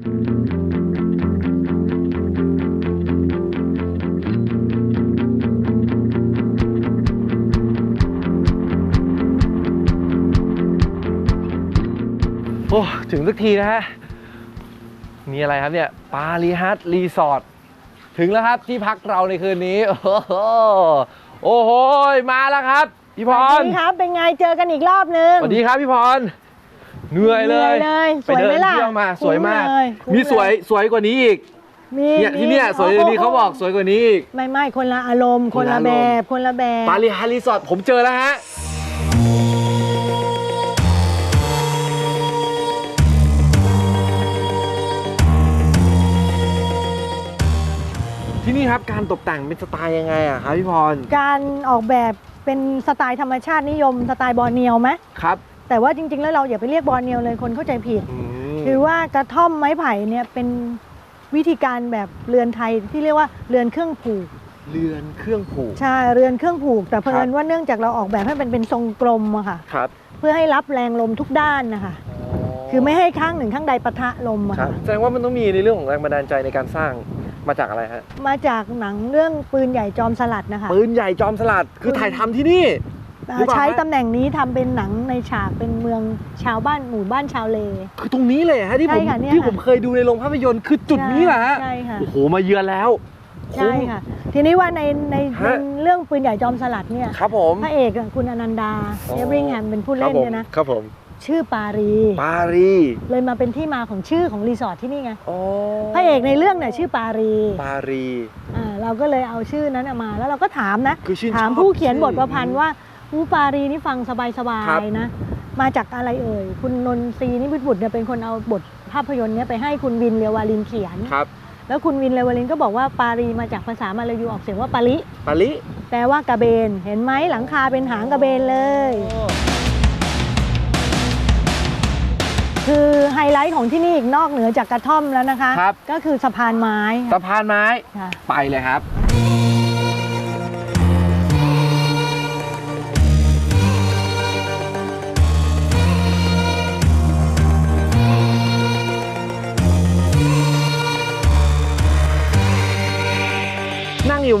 โอ้ ถึงสักทีนะฮะ มีอะไรครับเนี่ย ปารีฮัทรีสอร์ท ถึงแล้วครับที่พักเราในคืนนี้ โอ้โหโอ้โหมาแล้วครับ พี่พสวัรสดีครับ เป็นไงเจอกันอีกรอบนึง สวัสดีครับพี่พร เหนื่อยเลยเหนื่อยเลยไปเดิสวยไหมนล่ะเที่ยวมาสวยมาก คุ้มเลยคุ้มมีสวยเลยสวยกว่านี้อีกมีเนี่ยที่เนี่ยมีสวยกว่านี้เขาบอกสวยกว่านี้อีก ไม่ไม่คนละอารมณ์ คคนนละละอารมณ์แบบคนละแบบปารีฮัทรีสอร์ทผมเจอแล้วฮะ ที่นี่ครับการตกแต่งเป็นสไตล์ยังไงอะครับพี่พร การออกแบบเป็นสไตล์ธรรมชาตินิยม สไตล์บอร์เนียวไหมครับ แต่ว่าจริง ๆ แล้วเราอย่าไปเรียกบอร์เนียวเลยคนเข้าใจผิดอืมคือว่ากระท่อมไม้ไผ่เนี่ยเป็นวิธีการแบบเรือนไทยที่เรียกว่าเรือนเครื่องผูก เรือนเครื่องผูก ใช่ เรือนเครื่องผูก แต่เผครัอิบญว่าเนื่องจากเราออกแบบให้มันเป็นทรงกลมอะค่ะ ครับ เพื่อให้รับแรงลมทุกด้านนะคะ คือไม่ให้ข้างหนึ่งข้างใดปะทะลมอะครับค่ะแสดงว่ามันต้องมีในเรื่องของแรงบันดาลใจในการสร้างมาจากอะไรฮะ มาจากหนังเรื่องปืนใหญ่จอมสลัดนะคะ ปืนใหญ่จอมสลัด คือถ่ายทำที่นี่อ่า หรือเปล่าใช้ฮะ ตำแหน่งนี้ทำเป็นหนังในฉากเป็นเมืองชาวบ้านหมู่บ้านชาวเล คือตรงนี้เลยฮะที่ผมใช่ค่ะเนี่ยที่ค่ะ ผมเคยดูในโรงภาพยนตร์คือจุดนี้แหละฮะใช่ค่ะ โอ้โหมาเยือนแล้วใช่ค่ะ ทีนี้ว่าในในฮะในเรื่องปืนใหญ่จอมสลัดเนี่ยครับผม พระเอกอะคุณอนันดาอ๋อ เอเวอริงแฮมเป็นผู้เล่นเนี่ยนะ ครับผมชื่อปารี ปารีเลยมาเป็นที่มาของชื่อของรีสอร์ทที่นี่ไง อ๋อพระเอกในเรื่องเนี่ยชื่อปารีปารี อ่าเราก็เลยเอาชื่อนั้นอะมา แล้วเราก็ถามนะ คือชื่นถามชอบผู้เขียนชื่อบทประพันธ์ว่า อูปารีนี่ฟังสบายครับ ๆนะ มาจากอะไรเอ่ย คุณนนทรีนิมิตบุตรเนี่ยเป็นคนเอาบทภาพยนตร์เนี้ยไปให้คุณวินเรียววาลินเขียน ครับแล้วคุณวินเรียววาลินก็บอกว่าปารีมาจากภาษามาลายูออกเสียงว่าปาริปารีแปลว่ากระเบน เห็นไหมหลังคาเป็นหางกระเบนเลย คือไฮไลท์ของที่นี่อีกนอกเหนือจากกระท่อมแล้วนะคะ ครับ ก็คือสะพานไม้สะพานไม้ค่ะ ไปเลยครับ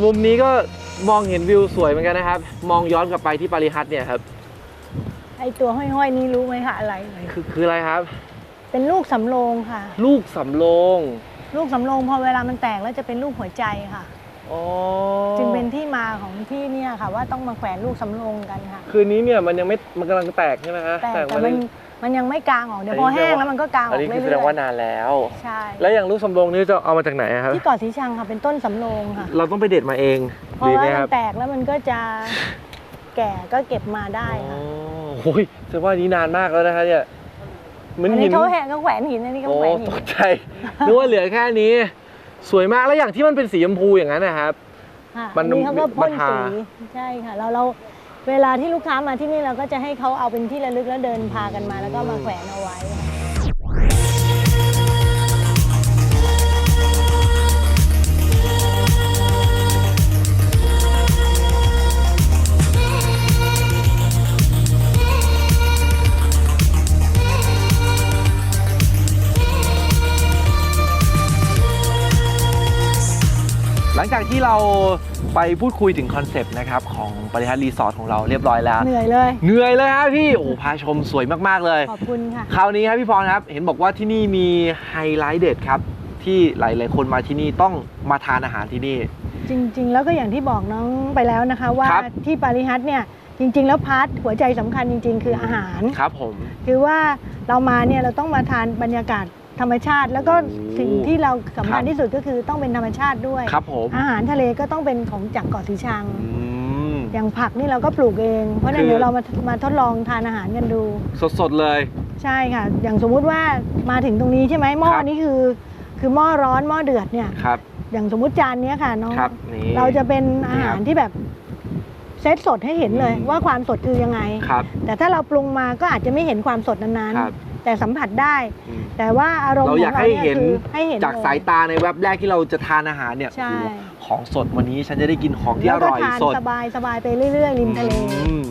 มุมนี้ก็มองเห็นวิวสวยเหมือนกันนะครับ มองย้อนกลับไปที่ปาริฮัทเนี่ยครับไอตัวห้อยๆนี้รู้ไหมคะอะไรเอ่ยคือคืออะไรครับ เป็นลูกสำโรงค่ะ ลูกสำโรงลูกสำโรงพอเวลามันแตกแล้วจะเป็นรูปหัวใจค่ะอ๋อจึงเป็นที่มาของที่เนี่ยค่ะ ว่าต้องมาแขวนลูกสำโรงกันค่ะ คืนนี้เนี่ยมันยังไม่มันกำลังแตกใช่ไหมฮะแต่แต่วัมัน มันยังไม่กลางออกเดี๋ยวอันพนี้อแห้งแสดงว่าแล้วมันก็กลางออัอนกนี้เรื่คือแสดงอยว่านานแล้วๆใช่ แล้วอย่างลูกสำโรงนี่จะเอามาจากไหนอะครับที่เกาะสีชังค่ะเป็นต้นสำโรงค่ะ เราต้องไปเด็ดมาเองเพราะดีว่าไหมคมัรับนแตกแล้วมันก็จะแก่ก็เก็บมาได้อ๋อค่ะโอ้ยแสดงว่านี้นานมากแล้วนะคะเนี่ยเหมือนอันหินี้นเขาแหงก็แขวนหินอันนี้ก็โอ้แขวนหิตนกใจนึกว่าเหลือแค่นี้ สวยมากแล้วอย่างที่มันเป็นสีชมพูอย่างนั้นนะครับค่ะมัอันนนี้เขาก็พ่นมาทาสีใช่ค่ะเราเรา เวลาที่ลูกค้ามาที่นี่เราก็จะให้เขาเอาเป็นที่ระลึกแล้วเดินพากันมา แล้วก็มาแขวนเอาไว้ ที่เราไปพูดคุยถึงคอนเซปต์นะครับของปริฮัทรีสอร์ทของเราเรียบร้อยแล้ว เหนื่อยเลย เหนื่อยเลยครับพี่ โอ้โหพาชมสวยมากๆเลย ขอบคุณค่ะ คราวนี้ครับพี่พรครับ เห็นบอกว่าที่นี่มีไฮไลท์เด็ดครับ ที่หลายๆคนมาที่นี่ต้องมาทานอาหารที่นี่ จริง ๆ แล้วก็อย่างที่บอกน้องไปแล้วนะคะ ว่าครับ ที่ปาริฮัทเนี่ยจริง ๆ แล้วพาร์ทหัวใจสำคัญจริง ๆ คืออาหาร ครับผม คือว่าเรามาเนี่ยเราต้องมาทานบรรยากาศ ธรรมชาติ แล้วก็โอ้สิ่งที่เราสำคัญครับที่สุดก็คือต้องเป็นธรรมชาติด้วย ครับผม อาหารทะเลก็ต้องเป็นของจากเกาะสีชัง อืม อย่างผักนี่เราก็ปลูกเอง เพราะฉะนั้นคือเดี๋ยวเรามามาทดลองทานอาหารกันดู สดๆเลย ใช่ค่ะ อย่างสมมุติว่ามาถึงตรงนี้ใช่ไหมหม้อครับ นี้คือ คือหม้อร้อนหม้อเดือดเนี่ย ครับ อย่างสมมุติจานเนี้ยค่ะน้อง ครับนี่ เราจะเป็นอาหารนี่ครับที่แบบเซตสดให้เห็นเลย อืม ว่าความสดคือยังไง ครับแต่ถ้าเราปรุงมาก็อาจจะไม่เห็นความสดนั้นครับๆ แต่สัมผัสได้ อืม แต่ว่าอารมณ์เราขอยากองเราให้เนี่ยเห็นคือให้เห็นจากเลยสายตาในแว็บแรกที่เราจะทานอาหารเนี่ยใช่โอ้โหของสดวันนี้ฉันจะได้กินของที่อแล้วก็ร่อยทานสดสบายสบายไปเรื่อยๆริมทะเล อืม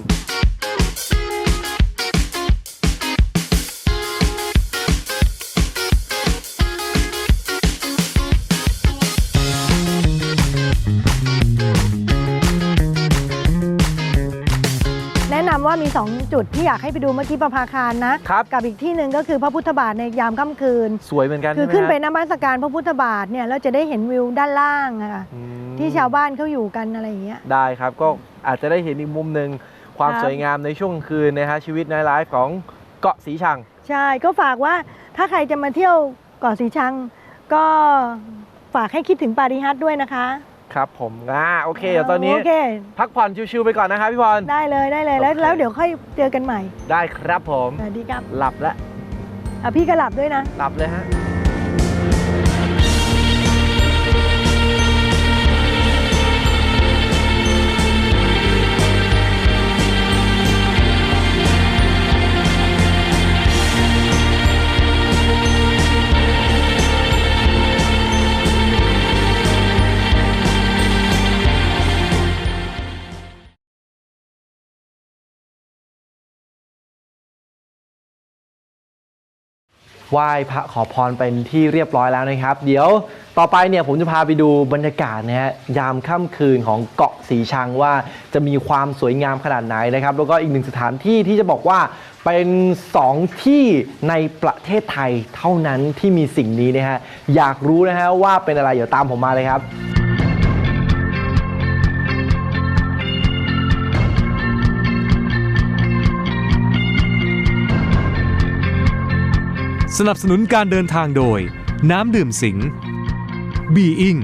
มี 2 จุดที่อยากให้ไปดูเมื่อกี้ประภาคารนะครับ กับอีกที่หนึ่งก็คือพระพุทธบาทในยามค่ำคืน สวยเหมือนกันคือใช่หมขึ้นไปฮะนมัสการพระพุทธบาทเนี่ยเราจะได้เห็นวิวด้านล่างอะค่ะอืมที่ชาวบ้านเขาอยู่กันอะไรอย่างเงี้ยได้ครับก็อาจจะได้เห็นอีกมุมหนึ่งความครับสวยงามในช่วงกลางคืนนะฮะชีวิตในไลฟ์ของเกาะสีชัง ใช่ก็ฝากว่าถ้าใครจะมาเที่ยวเกาะสีชัง ก็ฝากให้คิดถึงปาริฮัทด้วยนะคะ ครับผมอ่าโอเคเดี๋ยวตอนนี้ โอเค พักผ่อนชิวๆไปก่อนนะครับพี่พร ได้เลยได้เลยแล้วโอเค แล้วเดี๋ยวค่อยเจอกันใหม่ได้ครับผม สวัสดีครับหลับแล้วอะพี่ก็หลับด้วยนะ หลับเลยฮะ ไหว้พระขอพรเป็นที่เรียบร้อยแล้วนะครับ เดี๋ยวต่อไปเนี่ยผมจะพาไปดูบรรยากาศนะฮะยามค่ำคืนของเกาะสีชังว่าจะมีความสวยงามขนาดไหนนะครับ แล้วก็อีกหนึ่งสถานที่ที่จะบอกว่าเป็นสองที่ในประเทศไทยเท่านั้นที่มีสิ่งนี้นะฮะอยากรู้นะฮะว่าเป็นอะไรเดี๋ยวตามผมมาเลยครับ สนับสนุนการเดินทางโดย น้ำดื่มสิงบีอิง